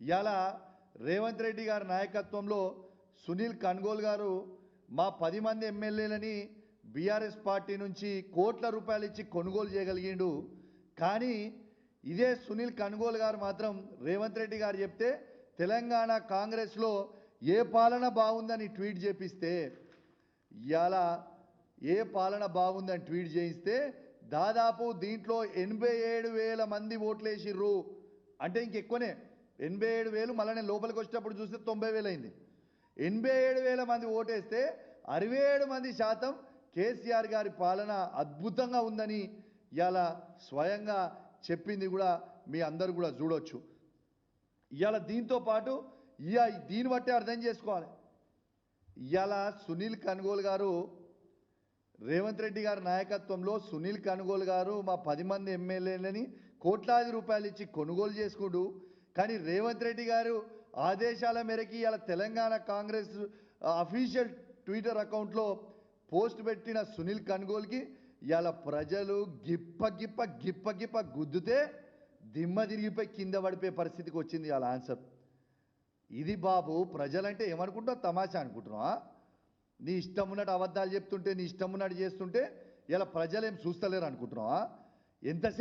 ఇవాళ రేవంత్ రెడ్డి గారి నాయకత్వంలో సునీల్ కన్గోల్ గారు మా పది మంది ఎమ్మెల్యేలని బీఆర్ఎస్ పార్టీ నుంచి కోట్ల రూపాయలు ఇచ్చి కొనుగోలు చేయగలిగిండు. కానీ ఇదే సునీల్ కన్గోల్ గారు మాత్రం రేవంత్ రెడ్డి గారు చెప్తే తెలంగాణ కాంగ్రెస్లో ఏ పాలన బాగుందని ట్వీట్ చేపిస్తే ఇవాళ ఏ పాలన బాగుందని ట్వీట్ చేయిస్తే దాదాపు దీంట్లో ఎనభై ఏడు వేల మంది ఓట్లేసిర్రు. అంటే ఇంకెక్కువనే ఎనభై ఏడు వేలు మళ్ళీ నేను లోపలికి వచ్చేటప్పుడు చూస్తే తొంభై వేలు అయింది ఎనభై ఏడు వేల మంది ఓటేస్తే అరవై ఏడు మంది శాతం కేసీఆర్ గారి పాలన అద్భుతంగా ఉందని ఇవాళ స్వయంగా చెప్పింది కూడా మీ అందరు కూడా చూడొచ్చు. ఇవాళ దీంతో పాటు ఇక దీన్ని బట్టి అర్థం చేసుకోవాలి. ఇవాళ సునీల్ కనుగోలు గారు రేవంత్ రెడ్డి గారి నాయకత్వంలో సునీల్ కనుగోలు గారు మా పది మంది ఎమ్మెల్యేలని కోట్లాది రూపాయలు ఇచ్చి కొనుగోలు చేసుకుంటూ కానీ రేవంత్ రెడ్డి గారు ఆదేశాల మేరకి ఇలా తెలంగాణ కాంగ్రెస్ అఫీషియల్ ట్విట్టర్ అకౌంట్లో పోస్ట్ పెట్టిన సునీల్ కనుగోలుకి ఇలా ప్రజలు గిప్ప గిప్ప గిప్ప గిప్ప గుద్దుతే దిమ్మ తిరిగిపోయి కింద పడిపోయే పరిస్థితికి వచ్చింది ఇవాళ ఆన్సర్ ఇది బాబు ప్రజలంటే ఏమనుకుంటావు తమాషా అనుకుంటున్నావా? నీ ఇష్టం ఉన్నట్టు అబద్ధాలు చెప్తుంటే నీ ఇష్టం ఉన్నట్టు చేస్తుంటే ఇలా ప్రజలు ఏం చూస్తలేరు అనుకుంటున్నావా? ఎంతసేపు